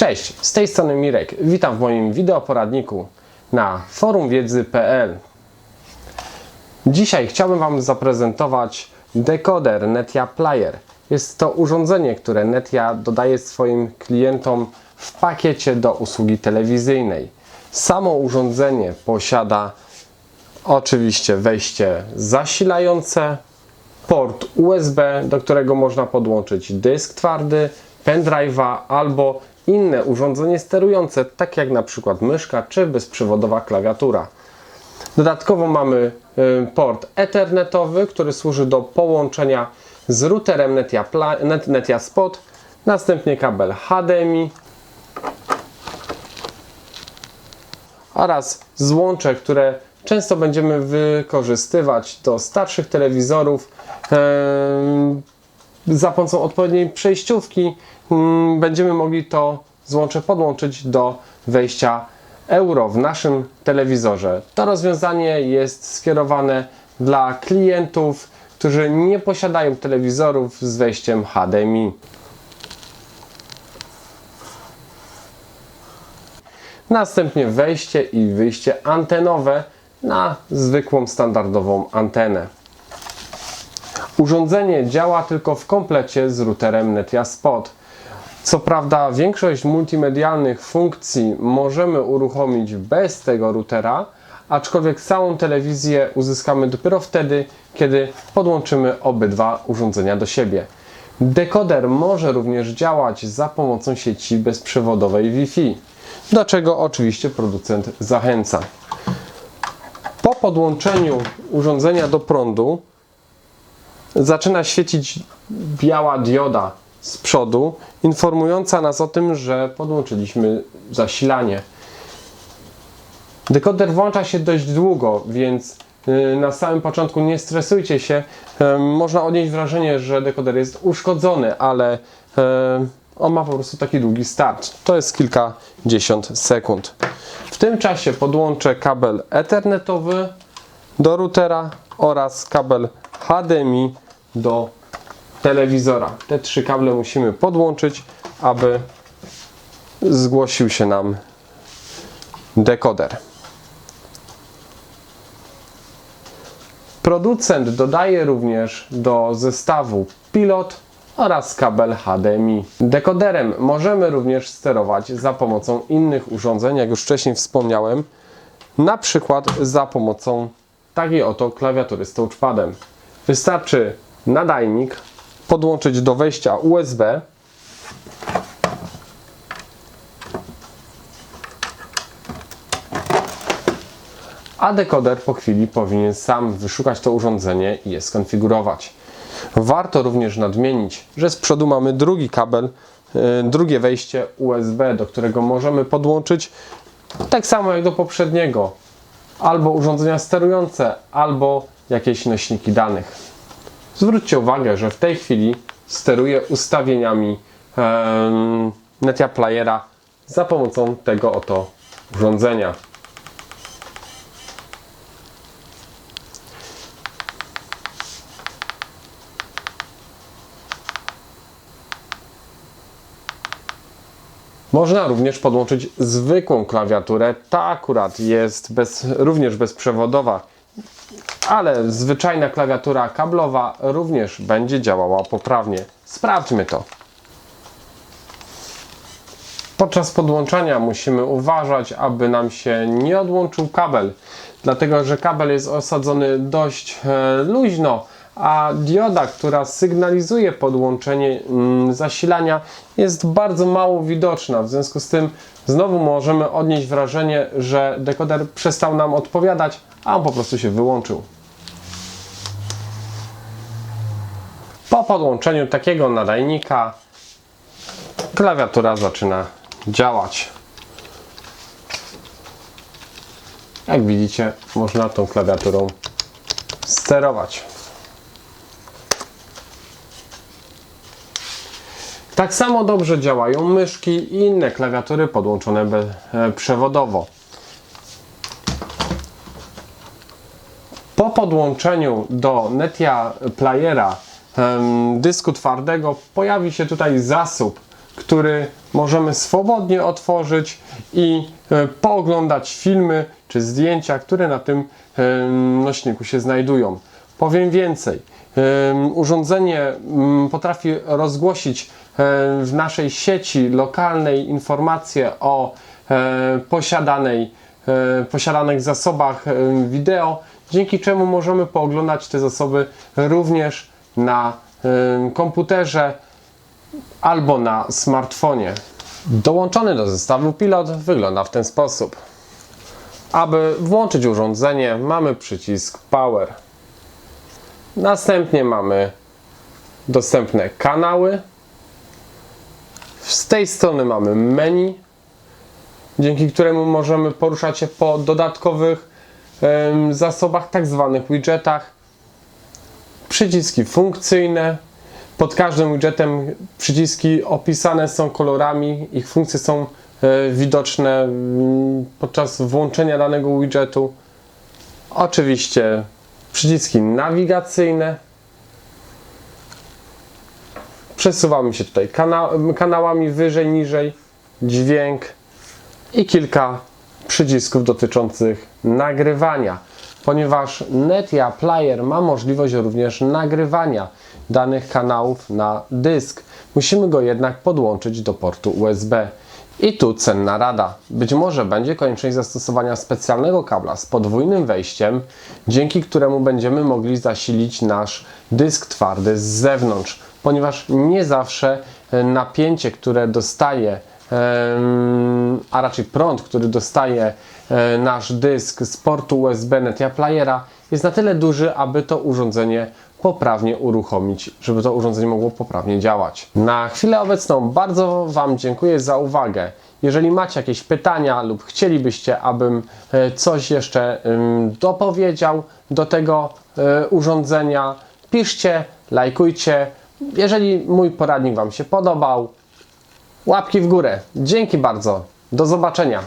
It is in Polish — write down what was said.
Cześć, z tej strony Mirek. Witam w moim wideoporadniku na forumwiedzy.pl. Dzisiaj chciałbym Wam zaprezentować dekoder Netia Player. Jest to urządzenie, które Netia dodaje swoim klientom w pakiecie do usługi telewizyjnej. Samo urządzenie posiada oczywiście wejście zasilające, port USB, do którego można podłączyć dysk twardy, pendrive'a albo inne urządzenie sterujące, tak jak na przykład myszka czy bezprzewodowa klawiatura. Dodatkowo mamy y, port ethernetowy, który służy do połączenia z routerem Netia, Net, Netia Spot, następnie kabel HDMI oraz złącze, które często będziemy wykorzystywać do starszych telewizorów em, za pomocą odpowiedniej przejściówki mm, będziemy mogli to złącze podłączyć do wejścia euro w naszym telewizorze. To rozwiązanie jest skierowane dla klientów, którzy nie posiadają telewizorów z wejściem HDMI. Następnie wejście i wyjście antenowe na zwykłą standardową antenę. Urządzenie działa tylko w komplecie z routerem Netia Spot. Co prawda większość multimedialnych funkcji możemy uruchomić bez tego routera, aczkolwiek całą telewizję uzyskamy dopiero wtedy, kiedy podłączymy obydwa urządzenia do siebie. Dekoder może również działać za pomocą sieci bezprzewodowej Wi-Fi, do czego oczywiście producent zachęca. Po podłączeniu urządzenia do prądu zaczyna świecić biała dioda z przodu, informująca nas o tym, że podłączyliśmy zasilanie. Dekoder włącza się dość długo, więc y, na samym początku nie stresujcie się. Można odnieść wrażenie, że dekoder jest uszkodzony, ale on ma po prostu taki długi start. To jest kilkadziesiąt sekund. W tym czasie podłączę kabel ethernetowy do routera oraz kabel HDMI do telewizora. Te trzy kable musimy podłączyć, aby zgłosił się nam dekoder. Producent dodaje również do zestawu pilot oraz kabel HDMI. Dekoderem możemy również sterować za pomocą innych urządzeń, jak już wcześniej wspomniałem, na przykład za pomocą takiej oto klawiatury z touchpadem. Wystarczy nadajnik podłączyć do wejścia USB. A dekoder po chwili powinien sam wyszukać to urządzenie i je skonfigurować. Warto również nadmienić, że z przodu mamy drugi kabel, yy, drugie wejście USB, do którego możemy podłączyć tak samo jak do poprzedniego albo urządzenia sterujące, albo jakieś nośniki danych. Zwróćcie uwagę, że w tej chwili steruję ustawieniami em, Netia Playera za pomocą tego oto urządzenia. Można również podłączyć zwykłą klawiaturę. Ta akurat jest bez, również bezprzewodowa, ale zwyczajna klawiatura kablowa również będzie działała poprawnie. Sprawdźmy to. Podczas podłączania musimy uważać, aby nam się nie odłączył kabel, dlatego że kabel jest osadzony dość e, luźno, a dioda, która sygnalizuje podłączenie mm, zasilania jest bardzo mało widoczna. W związku z tym znowu możemy odnieść wrażenie, że dekoder przestał nam odpowiadać, a on po prostu się wyłączył. Podłączeniu takiego nadajnika klawiatura zaczyna działać. Jak widzicie, można tą klawiaturą sterować. Tak samo dobrze działają myszki i inne klawiatury podłączone e, przewodowo. Po podłączeniu do Netia Playera dysku twardego pojawi się tutaj zasób, który możemy swobodnie otworzyć i e, pooglądać filmy czy zdjęcia, które na tym nośniku się znajdują. Powiem więcej. Urządzenie mm, potrafi rozgłosić e, w naszej sieci lokalnej informacje o e, posiadanej, posiadanych zasobach wideo, dzięki czemu możemy pooglądać te zasoby również na komputerze albo na smartfonie. Dołączony do zestawu pilot wygląda w ten sposób. Aby włączyć urządzenie, mamy przycisk Power. Następnie mamy dostępne kanały. Z tej strony mamy menu, dzięki któremu możemy poruszać się po dodatkowych zasobach, tak zwanych widgetach. Przyciski funkcyjne. Pod każdym widgetem przyciski opisane są kolorami, ich funkcje są e, widoczne mm, podczas włączenia danego widgetu. Oczywiście przyciski nawigacyjne. Przesuwamy się tutaj kana kanałami wyżej, niżej, dźwięk i kilka przycisków dotyczących nagrywania, ponieważ Netia Player ma możliwość również nagrywania danych kanałów na dysk. Musimy go jednak podłączyć do portu USB. I tu cenna rada. Być może będzie konieczność zastosowania specjalnego kabla z podwójnym wejściem, dzięki któremu będziemy mogli zasilić nasz dysk twardy z zewnątrz, ponieważ nie zawsze e, napięcie, które dostaje a raczej prąd, który dostaje e, nasz dysk z portu USB Netia Playera jest na tyle duży, aby to urządzenie poprawnie uruchomić, żeby to urządzenie mogło poprawnie działać. Na chwilę obecną bardzo Wam dziękuję za uwagę. Jeżeli macie jakieś pytania lub chcielibyście, abym e, coś jeszcze dopowiedział do tego e, urządzenia, piszcie, lajkujcie. Jeżeli mój poradnik Wam się podobał, Łapki w górę. Dzięki bardzo. Do zobaczenia.